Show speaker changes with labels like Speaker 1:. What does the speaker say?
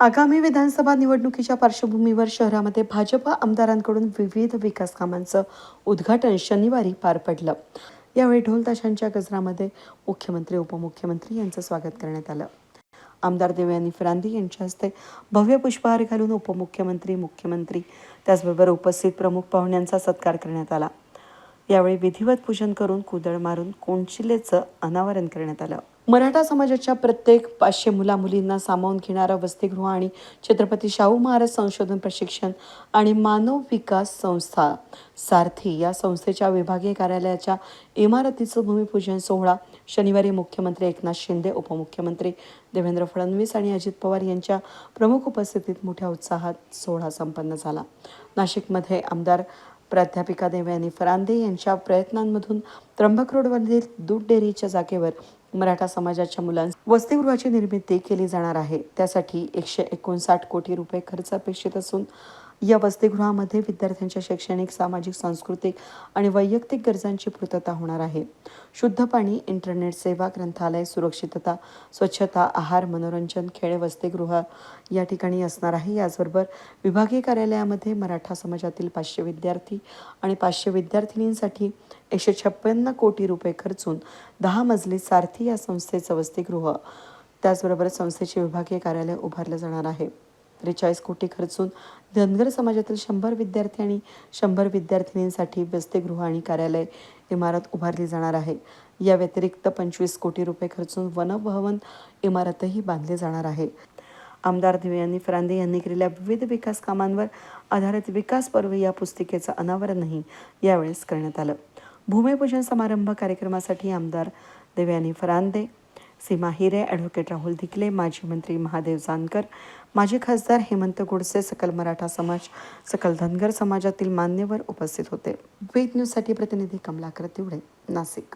Speaker 1: आगामी विधानसभा निवडणुकीच्या पार्श्वभूमीवर शहरामध्ये भाजप आमदारांकडून विविध विकास कामांचं उद्घाटन शनिवारी पार पडलं. यावेळी ढोल ताशांच्या गजरामध्ये मुख्यमंत्री उपमुख्यमंत्री यांचं स्वागत करण्यात आलं. आमदार देवयानी फरांदी यांच्या हस्ते भव्य पुष्पहार घालून उपमुख्यमंत्री मुख्यमंत्री त्याचबरोबर उपस्थित प्रमुख पाहुण्यांचा सत्कार करण्यात आला. यावेळी विधिवत पूजन करून कुदळ मारून कोणशिलेचं अनावरण करण्यात आलं. मराठा समाजाच्या प्रत्येक पाचशे मुला मुलींना सामावून घेणारा वसतिगृह आणि छत्रपती शाहू महाराज संशोधन प्रशिक्षण आणि मानव विकास संस्था सारथी या संस्थेच्या विभागीय कार्यालयाच्या इमारतीचं भूमिपूजन सोहळा शनिवारी मुख्यमंत्री एकनाथ शिंदे उपमुख्यमंत्री देवेंद्र फडणवीस आणि अजित पवार यांच्या प्रमुख उपस्थितीत मोठ्या उत्साहात सोहळा संपन्न झाला. नाशिकमध्ये आमदार प्राध्यापिका देवयानी फरांदे यांच्या प्रयत्नांमधून त्र्यंबक रोडवरील दूध डेअरीच्या जागेवर मराठा समाजाच्या मुलांस वसतिगृहाची निर्मिती केली जाणार आहे. त्यासाठी एकशे एकोणसाठ कोटी रुपये खर्च अपेक्षित असून या वसतिगृहामध्ये विद्यार्थ्यांच्या शैक्षणिक सामाजिक सांस्कृतिक आणि वैयक्तिक गरजांची पूर्तता होणार आहे. शुद्ध पाणी इंटरनेट सेवा ग्रंथालय सुरक्षितता स्वच्छता आहार मनोरंजन खेळ वसतिगृह या ठिकाणी असणार आहे. याचबरोबर विभागीय कार्यालयामध्ये मराठा समाजातील पाचशे विद्यार्थी आणि पाचशे विद्यार्थिनींसाठी एकशे छप्पन्न कोटी रुपये खर्चून दहा मजली सारथी या संस्थेचं वसतिगृह त्याचबरोबर संस्थेचे विभागीय कार्यालय उभारलं जाणार आहे. त्रेचाळीस कोटी खर्चून धनगर समाजातील शंभर विद्यार्थी आणि शंभर विद्यार्थिनींसाठी व्यस्तेगृह आणि कार्यालय इमारत उभारली जाणार आहे. या व्यतिरिक्त पंचवीस कोटी रुपये खर्चून वनभवन इमारतही बांधली जाणार आहे. आमदार देवयानी फरांदे यांनी केलेल्या विविध विकास कामांवर आधारित विकास पर्व या पुस्तिकेचं अनावरणही यावेळेस करण्यात आलं. भूमिपूजन समारंभ कार्यक्रमासाठी आमदार देवयानी फरांदे सीमा हिरे ॲडव्होकेट राहुल धिकले माजी मंत्री महादेव जानकर माजी खासदार हेमंत गोडसे सकल मराठा समाज सकल धनगर समाजातील मान्यवर उपस्थित होते. वेद न्यूजसाठी प्रतिनिधी कमलाकर तिवडे नाशिक.